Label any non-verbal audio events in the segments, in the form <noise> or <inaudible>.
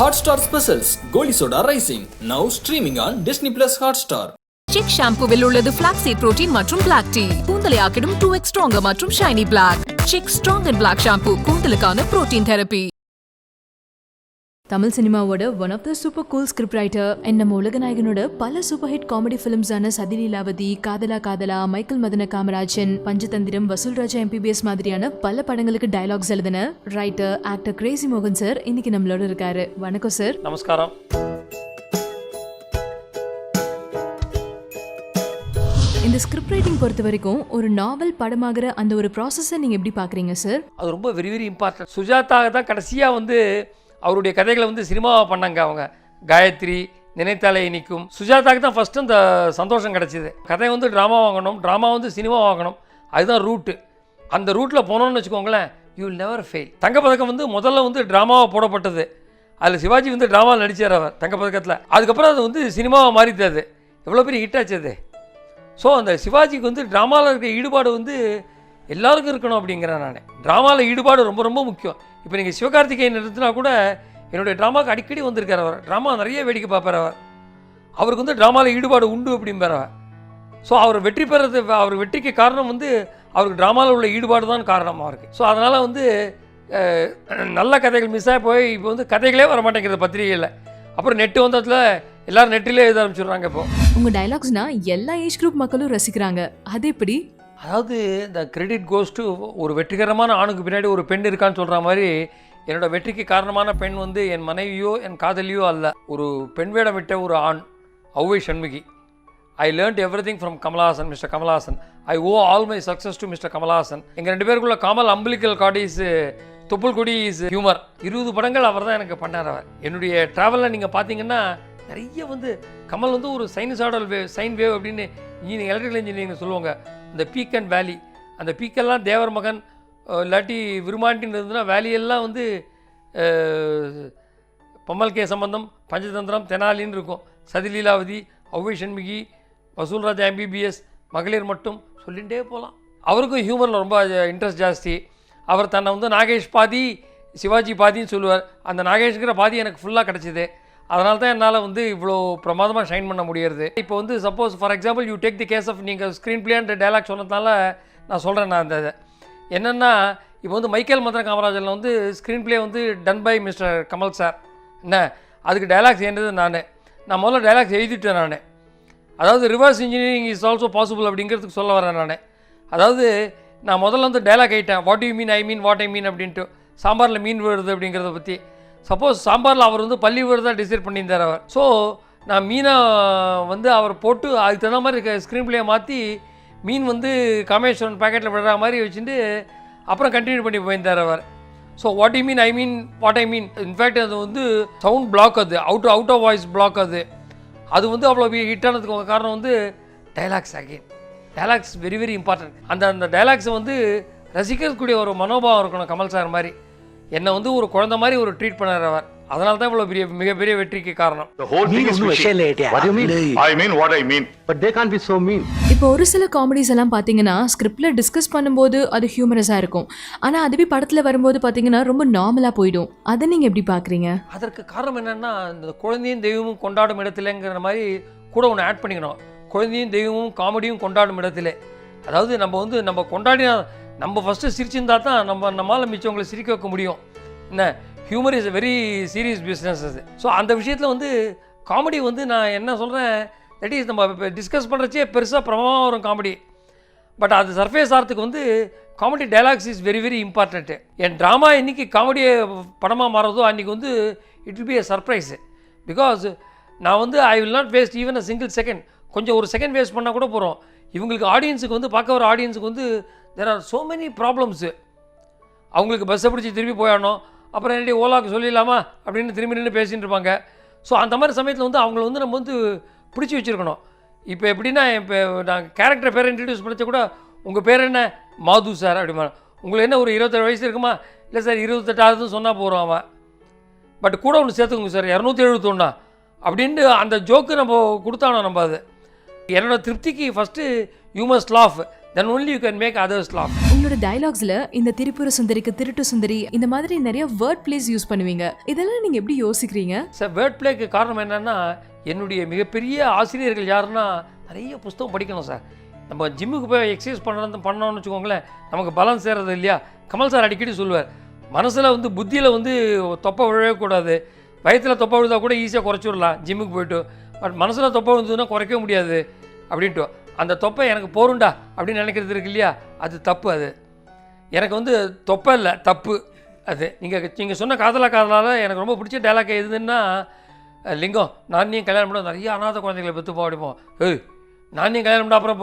Hotstar Specials Goli Soda Rising. Now streaming on Disney Plus Hotstar. Chik ஷாம்புவில் உள்ளது ஃபிளாக்ஸீட் protein மற்றும் black tea கூந்தலை ஆக்கிடும் டூ எக்ஸ் ஸ்ட்ராங்கர் மற்றும் shiny black Chik strong and black shampoo கூந்தலுக்கான protein therapy Tamil சினிமாவோட one of the super cool script writer and நம்ம உலகநாயகனோட பல சூப்பர் ஹிட் காமெடி ஃபிலிம்ஸான சதிலீலாவதி காதலா காதலா மைக்கேல் மதன காமராஜன் பஞ்சதந்திரம் வசூல் ராஜா எம்பிபிஎஸ் மாதிரியான பல படங்களுக்கு டயலாக்ஸ் எழுதின ரைட்டர் ஆக்டர் கிரேசி மோகன் சார் இன்னைக்கு நம்மளோட இருக்காரு. வணக்கம் சார் நமஸ்காரம். இந்த ஸ்கிரிப்ட் ரைட்டிங் பொறுத்த வரைக்கும் ஒரு நாவல் படமாகிற அந்த ஒரு ப்ராசஸை நீங்க எப்படி பாக்குறீங்க சார் அது ரொம்ப வெரி வெரி இம்பார்ட்டன்ட் சுஜாதா தான் கடைசியாக வந்து அவருடைய கதைகளை வந்து சினிமாவாக பண்ணாங்க அவங்க. காயத்ரி நினைத்தாலே இனிக்கும். சுஜாதாக்கு தான் ஃபஸ்ட்டு அந்த சந்தோஷம் கிடச்சிது. கதை வந்து ட்ராமா வாங்கணும் ட்ராமா வந்து சினிமா வாங்கணும். அதுதான் ரூட்டு அந்த ரூட்டில் போனோம்னு வச்சுக்கோங்களேன் யூ வில் நெவர் ஃபெயில் தங்கப்பதக்கம் வந்து முதல்ல வந்து ட்ராமாவாக போடப்பட்டது. அதில் சிவாஜி வந்து ட்ராமாவில் நடித்தார் அவர் தங்கப்பதக்கத்தில். அதுக்கப்புறம் அது வந்து சினிமாவாக மாறிது அது. எவ்வளோ பெரிய ஹிட் ஆச்சு அது. ஸோ அந்த சிவாஜிக்கு வந்து ட்ராமாவில் இருக்கிற ஈடுபாடு வந்து எல்லாருக்கும் இருக்கணும் அப்படிங்கிறேன் நான். ட்ராமாவில் ஈடுபாடு ரொம்ப ரொம்ப முக்கியம். இப்போ நீங்கள் சிவகார்த்திகேயன் நிறுத்தினா கூட என்னுடைய ட்ராமாவுக்கு அடிக்கடி வந்திருக்கார் அவர். ட்ராமா நிறைய வேடிக்கை பார்ப்பார் அவர். அவருக்கு வந்து ட்ராமாவில் ஈடுபாடு உண்டு அப்படிம்பார் அவர். ஸோ அவர் வெற்றி பெறது அவர் வெற்றிக்கு காரணம் வந்து அவருக்கு ட்ராமாவில் உள்ள ஈடுபாடு தான் காரணமாக இருக்குது ஸோ அதனால் வந்து நல்ல கதைகள் மிஸ் ஆகி போய் இப்போ வந்து கதைகளே வர மாட்டேங்கிறது பத்திரிகையில் அப்புறம் நெட்டு வந்ததுல எல்லாரும் நெட்டிலே எழுத ஆரம்பிச்சிடுறாங்க இப்போ. உங்கள் டைலாக்ஸ்னால் எல்லா ஏஜ் குரூப் மக்களும் ரசிக்கிறாங்க. அது எப்படி? அதாவது இந்த கிரெடிட் கோஸ்ட்டு ஒரு வெற்றிகரமான ஆணுக்கு பின்னாடி ஒரு பெண் இருக்கான்னு சொல்கிற மாதிரி என்னோட வெற்றிக்கு காரணமான பெண் வந்து என் மனைவியோ என் காதலியோ அல்ல. ஒரு பெண் வேடம் விட்ட ஒரு ஆண் Avvai Shanmughi. I learned everything from Kamal Haasan mister Kamal Haasan I owe all my success to mister Kamal Haasan எங்கள் ரெண்டு பேருக்குள்ள Kamal umbilical cord is is is humour இருபது படங்கள் அவர் தான் எனக்கு பண்ணார் அவர். என்னுடைய ட்ராவலில் நீங்கள் பார்த்தீங்கன்னா நிறைய வந்து கமல் வந்து ஒரு சைனசாடல் வேவ் சைன் வேவ் அப்படின்னு இன்ஜினியரிங் எலக்ட்ரிக்கல் இன்ஜினியரிங் சொல்லுவாங்க. இந்த பீக் அண்ட் வேலி அந்த பீக்கெல்லாம் தேவர் மகன் இல்லாட்டி விருமாண்டின்னு இருந்ததுன்னா வேலியெல்லாம் வந்து பம்மல்கே பம்மல் கே சம்பந்தம் பஞ்சதந்திரம் தெனாலின்னு இருக்கும். சதிலீலாவதி ஔவை சண்முகி வசூல் ராஜா எம்பிபிஎஸ் மகளிர் மட்டும் சொல்லிகிட்டே போகலாம் அவருக்கும் ஹியூமரில் ரொம்ப இன்ட்ரெஸ்ட் ஜாஸ்தி. அவர் தன்னை வந்து நாகேஷ் பாதி சிவாஜி பாதின்னு சொல்லுவார். அந்த நாகேஷ்ங்கிற பாதி எனக்கு ஃபுல்லாக கிடச்சிது. அதனால தான் என்னால் வந்து இவ்வளோ பிரமாதமாக ஷைன் பண்ண முடியறது. இப்போ வந்து suppose for example you take the case of நீங்கள் ஸ்க்ரீன் பிளேன்ற டைலாக் சொன்னதுனால நான் சொல்கிறேன் நான் அந்த இதை. என்னென்னா இப்போ வந்து மைக்கேல் மந்திர காமராஜனில் வந்து ஸ்க்ரீன் ப்ளே வந்து done by mister Kamal sir என்ன? அதுக்கு டைலாக்ஸ் எழுந்தது நான். நான் முதல்ல டைலாக்ஸ் எழுதிட்டேன் நான். அதாவது reverse engineering is also possible அப்படிங்கிறதுக்கு சொல்ல வரேன் நான். அதாவது நான் முதல்ல வந்து டைலாக் ஆகிட்டேன் what you mean I mean what I mean அப்படின்ட்டு. சாம்பாரில் மீன் வருது அப்படிங்கிறத பற்றி சப்போஸ் சாம்பாரில் அவர் வந்து பள்ளி வருதா டிசைட் பண்ணியிருந்தார் அவர். ஸோ நான் மீனை வந்து அவர் போட்டு அதுக்கு தகுந்த மாதிரி ஸ்க்ரீன் பிளேயை மாற்றி மீன் வந்து காமேஸ்வரன் பேக்கெட்டில் விடுற மாதிரி வச்சுட்டு அப்புறம் கண்டினியூ பண்ணி போயிருந்தார் அவர். So what I mean I mean what I mean in fact அது வந்து சவுண்ட் பிளாக் அது. Out out of voice block அது. அது வந்து அவ்வளோ ஹிட் ஆனதுக்கு காரணம் வந்து dialogues again dialogues very very important அந்த அந்த டைலாக்ஸை வந்து ரசிக்கக்கூடிய ஒரு மனோபாவம் இருக்கணும் கமல் சார் மாதிரி. என்னை வந்து ஒரு குழந்தை மாதிரி ஒரு ட்ரீட் பண்ணார் அவர் அதனால தான் இவ்வளோ பெரிய மிகப்பெரிய வெற்றிக்கு காரணம். The whole thing is fishy. What do you mean? I mean what I mean. But they can't be so mean. இப்போ ஒரு சில காமெடிஸ் எல்லாம் பார்த்தீங்கன்னா ஸ்கிரிப்டில் டிஸ்கஸ் பண்ணும்போது அது ஹியூமரஸாக இருக்கும். ஆனால் அதுவே படத்தில் வரும்போது பார்த்தீங்கன்னா ரொம்ப நார்மலாக போயிடும். அதை நீங்கள் எப்படி பார்க்குறீங்க? அதற்கு காரணம் என்னன்னா இந்த குழந்தையும் தெய்வமும் கொண்டாடும் இடத்துலங்கிற மாதிரி கூட ஒன்று ஆட் பண்ணிக்கணும். குழந்தையும் தெய்வமும் காமெடியும் கொண்டாடும் இடத்துல. அதாவது நம்ம வந்து நம்ம கொண்டாடினா நம்ம ஃபஸ்ட்டு சிரிச்சிருந்தா தான் நம்ம நம்மளால் மிச்சவங்களை சிரிக்க வைக்க முடியும். என்ன? Humour is very serious business அது. ஸோ அந்த விஷயத்தில் வந்து காமெடி வந்து நான் என்ன சொல்கிறேன் தட் இஸ் நம்ம டிஸ்கஸ் பண்ணுறச்சே பெருசாக பிரபலமாக வரும் காமெடி பட் அது சர்ஃபேஸ் ஆகிறதுக்கு வந்து comedy dialogues is very very important N drama இன்றைக்கி காமெடியை படமாக மாறுறதோ அன்றைக்கி வந்து it will be a surprise because நான் வந்து I will not waste even a single second கொஞ்சம் ஒரு செகண்ட் வேஸ்ட் பண்ணால் கூட போகிறோம் இவங்களுக்கு ஆடியன்ஸுக்கு வந்து பார்க்க வர ஆடியன்ஸுக்கு வந்து there are so many problems அவங்களுக்கு பஸ்ஸை பிடிச்சி திரும்பி போயிடணும். அப்புறம் என்னடி ஓலாவுக்கு சொல்லிடலாமா? அப்படின்னு திரும்பி நின்று பேசிகிட்டு இருப்பாங்க. ஸோ அந்த மாதிரி சமயத்தில் வந்து அவங்கள வந்து நம்ம வந்து பிடிச்சி வச்சுருக்கணும். இப்போ எப்படின்னா இப்போ நான் கேரக்டர் பேரை இன்ட்ரடியூஸ் பண்ணிச்ச கூட உங்கள் பேர் என்ன? மாது சார் அப்படிமா உங்களுக்கு என்ன ஒரு இருபத்தேழு வயசு இருக்குமா? இல்லை சார் இருபத்தெட்டாவது சொன்னால் போகிறோம் அவன். பட் கூட ஒன்று சேர்த்துக்கோங்க சார் இரநூத்தி எழுபத்தொன்னா அப்படின்ட்டு அந்த ஜோக்கு நம்ம கொடுத்தானோ நம்ம அது? என்னோட திருப்திக்கு first you must laugh then only you can make others laugh உங்க உங்களோட டயலாக்ஸ்ல இந்த திரிபுர சுந்தரிக்கு திருட்டு சுந்தரி இந்த மாதிரி நிறைய வேர்ட் பிளேஸ் யூஸ் பண்ணுவீங்க. இதெல்லாம் நீங்க எப்படி யோசிக்கிறீங்க? சார் வேர்ட் பிளேக்கு காரணம் என்னென்னா என்னுடைய மிகப்பெரிய ஆசிரியர்கள் யாருன்னா நிறைய புஸ்தகம் படிக்கணும் சார் நம்ம ஜிம்முக்கு போய் எக்ஸசைஸ் பண்ணுறது பண்ணோம்னு வச்சுக்கோங்களேன் நமக்கு பலம் சேரது இல்லையா? கமல் சார் அடிக்கடி சொல்லுவார் மனசில் வந்து புத்தியில் வந்து தொப்பை விழவே கூடாது. வயத்தில் தொப்பை விழுந்தா கூட ஈஸியாக குறைச்சிடலாம் ஜிம்முக்கு போயிட்டு. பட் மனசில் தொப்பை விழுந்ததுன்னா குறைக்கவே முடியாது. அப்படின்ட்டு. அந்த தொப்பை எனக்கு போருண்டா அப்படின்னு நினைக்கிறது இருக்கு இல்லையா? அது தப்பு அது. எனக்கு வந்து தொப்பை இல்லை தப்பு அது. நீங்கள் நீங்கள் சொன்ன காதலா காதலால் எனக்கு ரொம்ப பிடிச்ச டைலாக் எதுன்னா லிங்கம். நானியும் கல்யாணம் பண்ண நிறைய அனாதை குழந்தைகளை பெற்றுப்போம் அப்படிப்போம் ஏய் நான் கல்யாணம் பண்ண அப்புறம்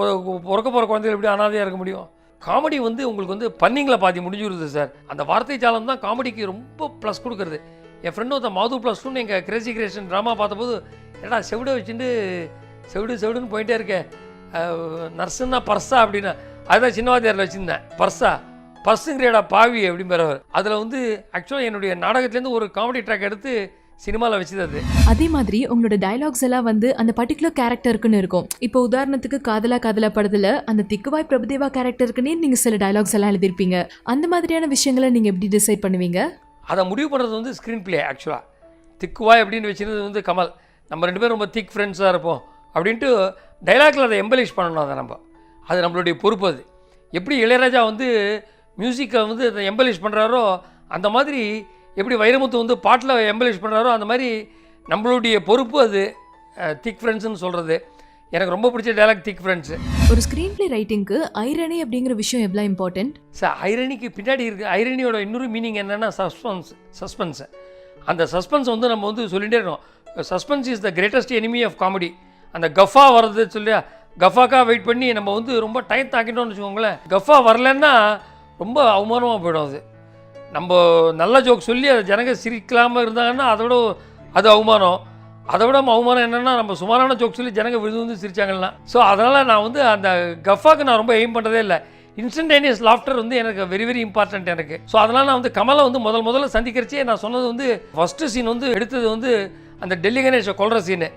பிறக்க போகிற குழந்தைகள் எப்படி அனாதையாக இருக்க முடியும்? காமெடி வந்து உங்களுக்கு வந்து பன்னிங்களை பாதி முடிஞ்சுருது சார் அந்த வார்த்தை ஜாலம் தான் காமெடிக்கு ரொம்ப ப்ளஸ் கொடுக்குறது. என் ஃப்ரெண்டு ஒருத்தன் மாது ப்ளஸ் டூன்னு எங்கள் கிரேசி கிரியேஷன் ட்ராமா பார்த்தபோது ஏடா செவிட வச்சுட்டு செவிடு செவிடுன்னு போயிட்டே இருக்கேன். நர்ஸுன்னா பர்ஸா அப்படின்னா அதுதான் சின்னவாதியாரில் வச்சுருந்தேன். பர்ஸா பர்ஸுங்கிறியடா பாவி அப்படிங்கிறவர் அதில் வந்து ஆக்சுவலாக என்னுடைய நாடகத்துலேருந்து ஒரு காமெடி ட்ராக் எடுத்து சினிமாவில் வச்சது அது அதே மாதிரி உங்களோட டயலாக்ஸ் எல்லாம் வந்து அந்த பர்டிகுலர் கேரக்டருக்குன்னு இருக்கும். இப்போ உதாரணத்துக்கு காதலா காதலா படத்துல அந்த திக்குவாய் பிரபுதேவா கேரக்டருக்குன்னே நீங்க சில டயலாக்ஸ் எல்லாம் எழுதிருப்பீங்க அந்த மாதிரியான விஷயங்களை நீங்க எப்படி டிசைட் பண்ணுவீங்க? அதை முடிவு பண்ணுறது வந்து ஸ்க்ரீன் ப்ளே ஆக்சுவலாக திக்குவாய் அப்படின்னு வச்சிருந்தது வந்து கமல். நம்ம ரெண்டு பேரும் ரொம்ப திக் ஃப்ரெண்ட்ஸாக இருப்போம். அப்படின்ட்டு டைலாக்ல அதை எம்பலிஷ் பண்ணணும் அதை நம்ம. அது நம்மளுடைய பொறுப்பு அது. எப்படி இளையராஜா வந்து மியூசிக்கை வந்து அதை எம்பலிஷ் பண்ணுறாரோ அந்த மாதிரி எப்படி வைரமுத்து வந்து பாட்டில் எம்பலிஷ் பண்ணுறாரோ அந்த மாதிரி நம்மளுடைய பொறுப்பு அது. திக் ஃப்ரெண்ட்ஸ்னு சொல்கிறது எனக்கு ரொம்ப பிடிச்ச டைலாக் திக் ஃப்ரெண்ட்ஸு. ஒரு ஸ்க்ரீன் பிளே ரைட்டிங்க்கு ஐரணி அப்படிங்கிற விஷயம் எவ்வளோ இம்பார்ட்டன்ட் சார் ஐரனிக்கு பின்னாடி இருக்குது ஐரனியோட இன்னொரு மீனிங் என்னென்னா சஸ்பென்ஸ் சஸ்பென்ஸ் அந்த சஸ்பென்ஸ் வந்து நம்ம வந்து சொல்லிகிட்டே இருக்கோம் suspense is the greatest enemy of comedy அந்த கஃபா வர்றது சொல்லியா கஃபாக்காக வெயிட் பண்ணி நம்ம வந்து ரொம்ப டைம் தாக்கிட்டோம்னு வச்சுக்கோங்களேன். கஃபா வரலன்னா ரொம்ப அவமானமாக போயிடும் அது. நம்ம நல்ல ஜோக் சொல்லி அதை ஜனங்க சிரிக்கலாமல் இருந்தாங்கன்னா அதோட அது அவமானம். அதை விட அவமானம் என்னென்னா நம்ம சுமாரான ஜோக் சொல்லி ஜனங்க விழுந்து வந்து சிரிச்சாங்கன்னா. ஸோ அதனால் நான் வந்து அந்த கஃபாக்கு நான் ரொம்ப எய்ம் பண்ணுறதே இல்லை. இன்ஸ்டன்டேனியஸ் லாஃப்டர் வந்து எனக்கு வெரி வெரி இம்பார்ட்டன்ட் எனக்கு. ஸோ அதனால் நான் வந்து கமலை வந்து முதல் முதல்ல சந்திக்கிறச்சே நான் சொன்னது வந்து ஃபஸ்ட்டு சீன் வந்து எடுத்தது வந்து அந்த டெல்லி கணேஷை கொள்கிற சீனு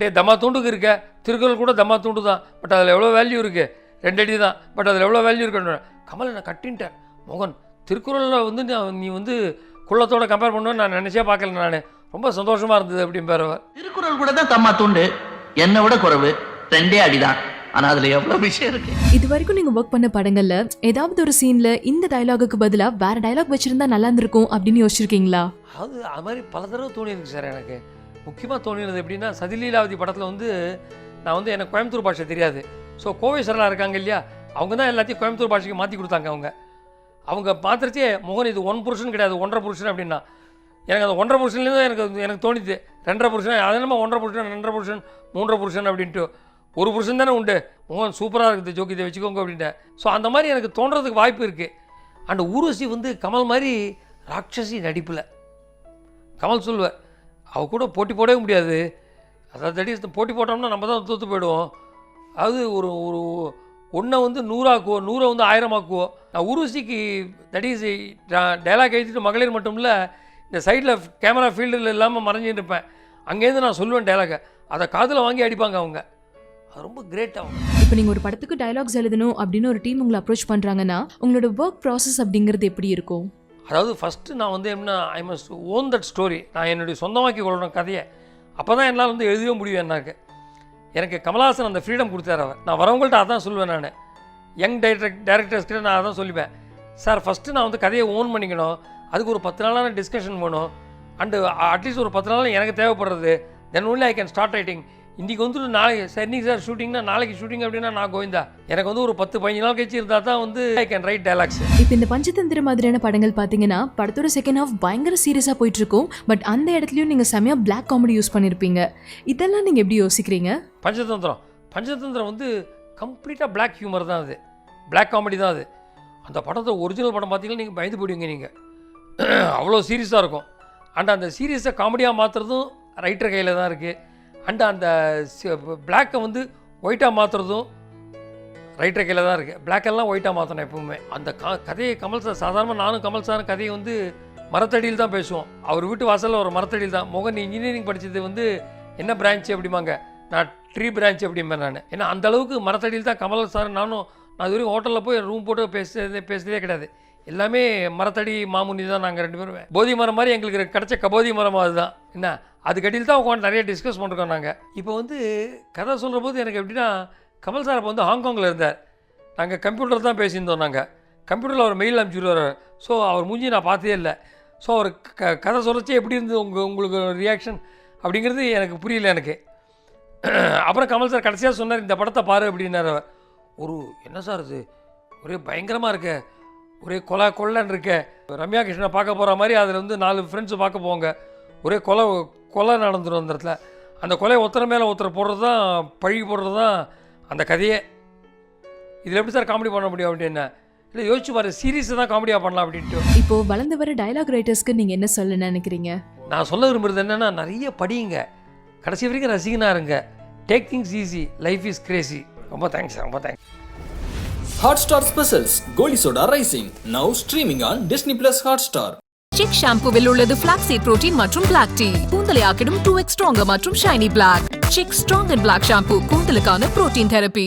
டே தம்மா தூண்டுக்கு இருக்க. திருக்குறள் கூட தம்மா தூண்டு தான் பட் அதில் எவ்வளோ வேல்யூ இருக்குது ரெண்டு அடி தான். பட் அதில் எவ்வளோ வேல்யூ இருக்குன்னு கமல் நான் கட்டின்ட்டேன். மோகன் திருக்குறளில் வந்து நான் நீ வந்து குள்ளத்தோட கம்பேர் பண்ணுவேன்னு நான் நினச்சே பார்க்கல நான். ரொம்ப சந்தோஷமாக இருந்தது அப்படிம்பார் திருக்குறள் கூட தான் தம்மா துண்டு. என்னை விட குறைவு. ரெண்டே அடிதான் ஆனா அதுல எவ்வளவு விஷயம் இருக்கு? இது வரைக்கும் நீங்க ஒர்க் பண்ண படங்கள்ல ஏதாவது ஒரு சீன்ல இந்த டயலாகுக்கு பதிலா வேற டயலாக் வச்சிருந்தா நல்லா இருந்திருக்கும் அப்படின்னு யோசிச்சிருக்கீங்களா? அது அது மாதிரி பல தடவை தோணியிருக்கு சார் எனக்கு. முக்கியமாக தோணினது எப்படின்னா சதிலீலாவதி படத்தில் வந்து நான் வந்து எனக்கு கோயம்புத்தூர் பாஷை தெரியாது. ஸோ கோவை சரலா இருக்காங்க இல்லையா? அவங்க தான் எல்லாத்தையும் கோயம்புத்தூர் பாஷைக்கு மாற்றி கொடுத்தாங்க அவங்க. அவங்க பார்த்துருச்சே மோகன் இது ஒன் புருஷன் கிடையாது ஒன்றரை புருஷன் அப்படின்னா. எனக்கு அந்த ஒன்றரை புருஷன்லேருந்து எனக்கு எனக்கு தோணிது. ரெண்டரை புருஷன் அது என்னமோ ஒன்றரை புருஷன் ரெண்டரை புருஷன் மூன்றரை புருஷன் அப்படின்ட்டு. ஒரு புருஷன் தானே உண்டு. மோகன் சூப்பராக இருக்குது ஜோக்கி இதை வச்சுக்கோங்க அப்படின்ட்டு. ஸோ அந்த மாதிரி எனக்கு தோன்றதுக்கு வாய்ப்பு இருக்குது அண்ட் ஊர்வசி வந்து கமல் மாதிரி ராட்சசி நடிப்பில். கமல் சொல்லுவார் அவ கூட போட்டி போடவே முடியாது. அதாவது தட் போட்டி போட்டோம்னா நம்ம தான் தோற்று போயிடுவோம். அதாவது ஒரு ஒரு ஒன்றை வந்து நூறாக்குவோம் நூறை வந்து ஆயிரமாக்குவோம் நான் ஊர்வசிக்கு தட் இஸ் டைலாக் எழுதிட்டு மகளிர் மட்டும் இல்லை இந்த சைடில் கேமரா ஃபீல்டில் இல்லாமல் மறைஞ்சிட்டு இருப்பேன் அங்கேருந்து நான் சொல்லுவேன் டைலாகை அதை காதில் வாங்கி அடிப்பாங்க அவங்க. அது ரொம்ப கிரேட் அவங்க. இப்போ நீங்கள் ஒரு படத்துக்கு டயலாக்ஸ் எழுதணும் அப்படின்னு ஒரு டீம் உங்களை அப்ரோச் பண்ணுறாங்கன்னா உங்களோட ஒர்க் ப்ராசஸ் அப்படிங்கிறது எப்படி இருக்கும்? அதாவது ஃபஸ்ட்டு நான் வந்து என்ன I must own that story நான் என்னுடைய சொந்தமாக்கி கொள்ளணும் கதையை. அப்போ தான் என்னால் வந்து எழுதவே முடியும் எனக்கு எனக்கு கமலஹாசன் அந்த ஃப்ரீடம் கொடுத்தாரு அவர். நான் வரவங்கள்ட்ட அதான் சொல்லுவேன் நான். யங் டைரக்ட் டேரக்டர்ஸ்கிட்ட நான் அதான் சொல்லிப்பேன். சார் ஃபஸ்ட்டு நான் வந்து கதையை ஓன் பண்ணிக்கணும். அதுக்கு ஒரு பத்து நாளான டிஸ்கஷன் வேணும். அண்டு அட்லீஸ்ட் ஒரு பத்து நாள் எனக்கு தேவைப்படுறது. Then only I can start writing இன்றைக்கி வந்து நாளைக்கு சார் இன்னைக்கு சார் ஷூட்டிங்னா நாளைக்கு ஷூட்டிங் அப்படின்னா நான் கோவிந்தா. எனக்கு வந்து ஒரு பத்து பதினஞ்சு நாள் கழிச்சு இருந்தால் தான் வந்து ஐ கேன் ரைட் டைலாக்ஸ் இப்போ இந்த பஞ்சதந்திர மாதிரியான படங்கள் பார்த்தீங்கன்னா படத்தோட செகண்ட் ஹாஃப் பயங்கர சீரியஸாக போயிட்டு இருக்கும். பட் அந்த இடத்துலையும் நீங்கள் செமையா பிளாக் காமெடி யூஸ் பண்ணியிருப்பீங்க இதெல்லாம் நீங்கள் எப்படி யோசிக்கிறீங்க? பஞ்சதந்திரம். பஞ்சதந்திரம் வந்து கம்ப்ளீட்டாக Black ஹியூமர் தான் அது. Black காமெடி தான் அது. அந்த படத்தை ஒரிஜினல் படம் பார்த்தீங்கன்னா நீங்கள் பயந்து போயிடுவீங்க நீங்கள் அவ்வளோ சீரியஸாக இருக்கும். அண்ட் அந்த சீரியஸை காமெடியாக மாற்றுறதும் ரைட்டர் கையில் தான் இருக்குது அண்ட் அந்த பிளாக்கை வந்து ஒயிட்டாக மாற்றுறதும் ரைட்டர் கையில் தான் இருக்குது பிளாக்கெல்லாம் ஒயிட்டாக மாற்றணும் எப்பவுமே. அந்த க கதையை கமல் சார் சாதாரணமாக நானும் கமல் சார் கதையை வந்து மரத்தடியில் தான் பேசுவோம். அவர் வீட்டு வாசலில் ஒரு மரத்தடியில் தான். மோகன் இன்ஜினியரிங் படித்தது வந்து என்ன பிரான்ச் அப்படிம்பாங்க? நான் ட்ரீ பிரான்ச் அப்படிம்பேன் நான். ஏன்னா அந்த அளவுக்கு மரத்தடியில் தான் கமல் சார் நானும் நான் இது வரைக்கும் ஹோட்டலில் போய் ரூம் போட்டு பேசுறதே பேசுறதே கிடையாது. எல்லாமே மரத்தடி மாமுனி தான் நாங்கள் ரெண்டு பேரும். போதி மரம் மாதிரி எங்களுக்கு கிடைச்ச கபோதி மரம் அதுதான். என்ன? அதுக்கடியில் தான் உட்காந்து நிறைய டிஸ்கஸ் பண்ணிருக்கோம் நாங்கள் இப்போ வந்து கதை சொல்கிற போது எனக்கு எப்படின்னா கமல் சார் அப்போ வந்து ஹாங்காங்கில் இருந்தார். நாங்கள் கம்ப்யூட்டர் தான் பேசியிருந்தோம் நாங்கள் கம்ப்யூட்டரில் அவர் மெயில் அனுப்பிச்சுடுவார் ஸோ அவர் மூஞ்சி நான் பார்த்ததே இல்லை. ஸோ அவர் க கதை சொல்கிறச்சே எப்படி இருந்தது உங்கள் உங்களுக்கு ரியாக்ஷன் அப்படிங்கிறது எனக்கு புரியல எனக்கு. <clears throat> அப்புறம் கமல் சார் கடைசியாக சொன்னார் இந்த படத்தை பாரு அப்படின்னார் அவர். ஒரு என்ன சார் இது? ஒரே பயங்கரமாக இருக்க. ஒரே கொலை கொள்ளன்னு இருக்க. ரம்யா கிருஷ்ணனை பார்க்க போகிற மாதிரி அதில் வந்து நாலு ஃப்ரெண்ட்ஸு பார்க்க போங்க ஒரே கொலை கொலை நடந்துடும் அந்த இடத்துல. அந்த கொலை ஒருத்தர மேலே ஒருத்தர் போடுறது தான் பழி போடுறது தான் அந்த கதையே. இதில் எப்படி சார் காமெடி பண்ண முடியும் அப்படின்னு இல்லை யோசிச்சு பாரு சீரியஸை தான் காமெடியாக பண்ணலாம் அப்படின்ட்டு. இப்போ வளர்ந்து வர டயலாக் ரைட்டர்ஸ்க்கு நீங்க என்ன சொல்ல நினைக்கிறீங்க? நான் சொல்ல விரும்புறது என்னென்னா நிறைய படியுங்க. கடைசி வரைக்கும் ரசிகனாக இருங்க. Take things easy life is crazy ரொம்ப தேங்க்ஸ் ரொம்ப thanks Hotstar Specials Goli Soda Rising now streaming on Disney Plus Hotstar. Chik ஷாம்புவில் உள்ளது flaxseed புரோட்டீன் மற்றும் பிளாக் டீ கூந்தலை ஆக்கிடும் டூ எக்ஸ் ஸ்ட்ராங்கர் மற்றும் shiny black Chik strong and black shampoo கூந்தலுக்கான protein therapy